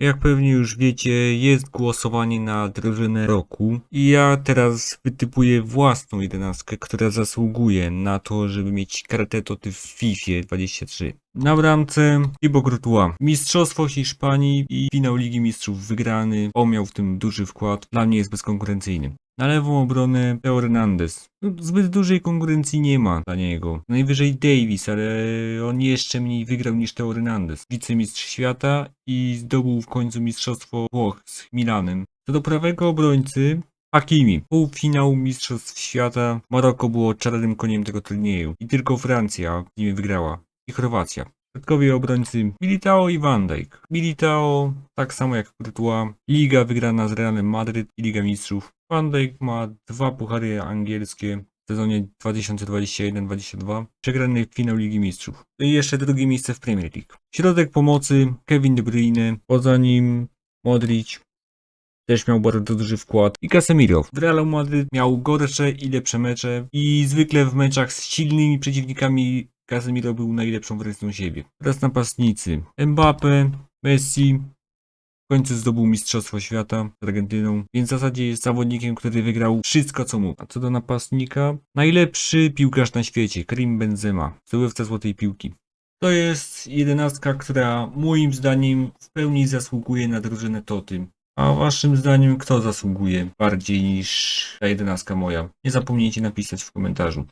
Jak pewnie już wiecie, jest głosowanie na drużynę roku i ja teraz wytypuję własną jedenastkę, która zasługuje na to, żeby mieć kartę Toty w FIFA 23. Na bramce Thibaut Courtois. Mistrzostwo Hiszpanii i finał Ligi Mistrzów wygrany. On miał w tym duży wkład. Dla mnie jest bezkonkurencyjny. Na lewą obronę Teo Hernandez. No, zbyt dużej konkurencji nie ma dla niego. Najwyżej Davis, ale on jeszcze mniej wygrał niż Teo Hernandez. Wicemistrz świata i zdobył w końcu mistrzostwo Włoch z Milanem. Co do prawego obrońcy Hakimi. Półfinał Mistrzostw Świata. Maroko było czarnym koniem tego turnieju. I tylko Francja z nimi wygrała. I Chorwacja. Środkowi obrońcy Militao i Van Dijk. Militao tak samo jak Courtois. Liga wygrana z Realem Madryt i Liga Mistrzów. Van Dijk ma dwa puchary angielskie w sezonie 2021-22. Przegrany finał Ligi Mistrzów. I jeszcze drugie miejsce w Premier League. Środek pomocy Kevin De Bruyne. Poza nim Modric, też miał bardzo duży wkład. I Casemiro. W Realu Madryt miał gorsze i lepsze mecze i zwykle w meczach z silnymi przeciwnikami Casemiro był najlepszą wersją siebie. Teraz napastnicy. Mbappe, Messi. W końcu zdobył Mistrzostwo Świata z Argentyną, więc w zasadzie jest zawodnikiem, który wygrał wszystko co mógł. A co do napastnika, najlepszy piłkarz na świecie, Karim Benzema, zdobywca Złotej Piłki. To jest jedenastka, która moim zdaniem w pełni zasługuje na drużynę Toty. A waszym zdaniem kto zasługuje bardziej niż ta jedenastka moja? Nie zapomnijcie napisać w komentarzu.